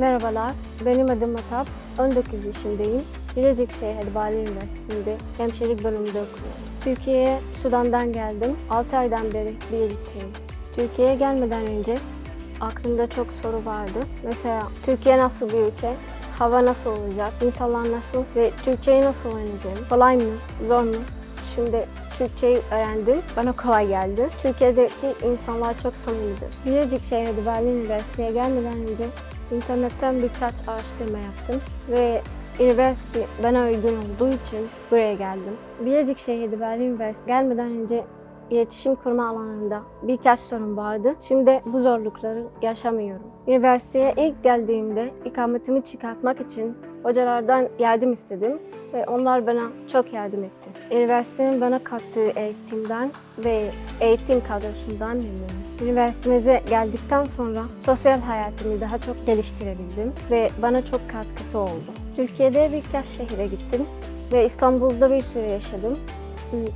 Mehtap, 19 yaşındayım. Bilecik Şehir Bali Üniversitesi'nde hemşirelik bölümünde okuyorum. Türkiye'ye Sudan'dan geldim. 6 aydan beri Bilecik'teyim. Türkiye'ye gelmeden önce aklımda çok soru vardı. Mesela Türkiye nasıl bir ülke? Hava nasıl olacak? İnsanlar nasıl? Ve Türkçeyi nasıl öğreneceğim? Kolay mı? Zor mu? Şimdi Türkçeyi öğrendim. Bana kolay geldi. Türkiye'deki insanlar çok samimidir. Bilecik şehri Berlin Üniversitesi'ne gelmeden önce internetten birkaç araştırma yaptım ve üniversite bana uygun olduğu için buraya geldim. Bilecik şehri Berlin Üniversitesi gelmeden önce iletişim kurma alanında birkaç sorun vardı. Şimdi bu zorlukları yaşamıyorum. Üniversiteye ilk geldiğimde ikametimi çıkartmak için hocalardan yardım istedim ve onlar bana çok yardım etti. Üniversitenin bana kattığı eğitimden ve eğitim kadrosundan memnunum. Üniversitemize geldikten sonra sosyal hayatımı daha çok geliştirebildim ve bana çok katkısı oldu. Türkiye'de birkaç şehire gittim ve İstanbul'da bir süre yaşadım.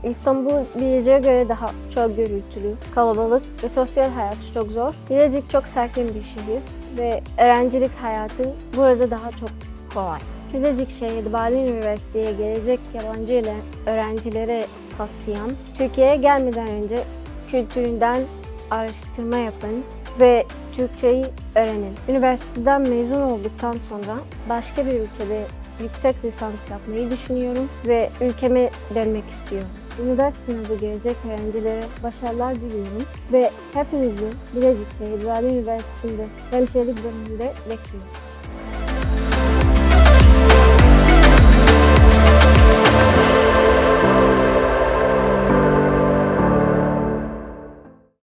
İstanbul Bilecik'e göre daha çok gürültülü, kalabalık ve sosyal hayatı çok zor. Bilecik çok sakin bir şehir ve öğrencilik hayatı burada daha çok kolay. Bilecik şehri Berlin Üniversitesi'ye gelecek yabancı ile öğrencilere tavsiyem, Türkiye'ye gelmeden önce kültüründen araştırma yapın ve Türkçeyi öğrenin. Üniversiteden mezun olduktan sonra başka bir ülkede yüksek lisans yapmayı düşünüyorum ve ülkeme dönmek istiyorum. Üniversite sınavı gelecek öğrencilere başarılar diliyorum ve hepinizi Bilecik Şehir Berlin Üniversitesi'nde hemşirelik bölümünde bekliyoruz.